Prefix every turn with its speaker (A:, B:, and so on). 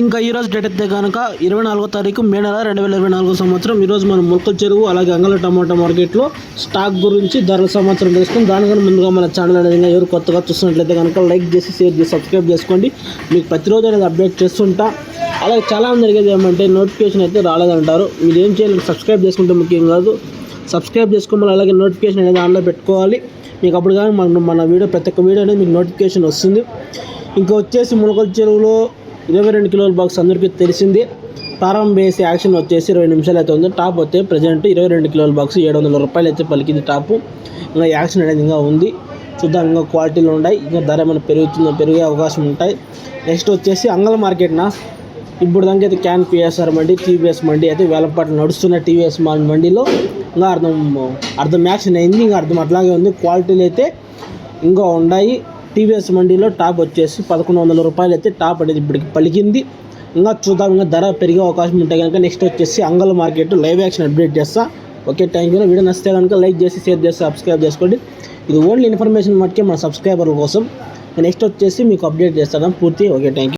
A: ఇంకా ఈరోజు డేట్ అయితే కనుక ఇరవై నాలుగో తారీఖు మే నెల రెండు వేల ఇరవై నాలుగో సంవత్సరం. ఈరోజు మనం ములకల చెరువు అలాగే అంగళ టమాటా మార్కెట్లో స్టాక్ గురించి ధరల సంవత్సరం తెలుసుకుని దానికన్నా ముందుగా మన ఛానల్ అనేది ఎవరు కొత్తగా చూస్తున్నట్లయితే కనుక లైక్ చేసి షేర్ చేసి సబ్స్క్రైబ్ చేసుకోండి. మీకు ప్రతిరోజు అనేది అప్డేట్ చేస్తుంటా. అలాగే చాలా మంది జరిగేది ఏమంటే నోటిఫికేషన్ అయితే రాలేదంటారు. మీరు ఏం చేయాలి? సబ్స్క్రైబ్ చేసుకుంటే ముఖ్యం కాదు. సబ్స్క్రైబ్ చేసుకోవాలి అలాగే నోటిఫికేషన్ అనేది ఆన్లో పెట్టుకోవాలి. మీకు అప్పుడు కానీ మన మన వీడియో ప్రతి ఒక్క వీడియో అనేది మీకు నోటిఫికేషన్ వస్తుంది. ఇంకా వచ్చేసి ములకల చెరువులో ఇరవై రెండు కిలోల బాక్స్ అందరికీ తెలిసింది. ప్రారంభం బేస్ యాక్షన్ వచ్చేసి ఇరవై నిమిషాలు అయితే ఉంది. టాప్ అయితే ప్రజెంట్ ఇరవై రెండు కిలోల బాక్స్ ఏడు వందల రూపాయలు అయితే పలికింది టాపు. ఇంకా యాక్షన్ అనేది ఇంకా ఉంది. చూద్దాం ఇంకా క్వాలిటీలు ఉన్నాయి. ఇంకా ధర ఏమైనా పెరుగుతుందో పెరిగే అవకాశం ఉంటాయి. నెక్స్ట్ వచ్చేసి అంగళ మార్కెట్న ఇప్పుడు దానికి అయితే క్యాన్ పిఎస్ఆర్ మండి టీవీఎస్ మండి అయితే వేలంపాట్లు నడుస్తున్న టీవీఎస్ మా మండిలో. ఇంకా అర్థం అర్థం యాక్షన్ అయింది. ఇంకా అర్థం అట్లాగే ఉంది. క్వాలిటీలు అయితే ఇంకా ఉన్నాయి. టీవీఎస్ మండీలో టాప్ వచ్చేసి పదకొండు వందల రూపాయలు అయితే టాప్ అనేది ఇప్పటికి పలికింది. ఇంకా చూద్దాం ఇంకా ధర పెరిగే అవకాశం ఉంటే కనుక నెక్స్ట్ వచ్చేసి అంగల్ మార్కెట్ లైవ్ యాక్షన్ అప్డేట్ చేస్తా. ఓకే థ్యాంక్ యూ వీడియో నచ్చితే కనుక లైక్ చేసి షేర్ చేసి సబ్స్క్రైబ్ చేసుకోండి. ఇది ఓన్లీ ఇన్ఫర్మేషన్ మట్టికే మన సబ్స్క్రైబర్ల కోసం. నెక్స్ట్ వచ్చేసి మీకు అప్డేట్ చేస్తాను పూర్తి. Okay thank you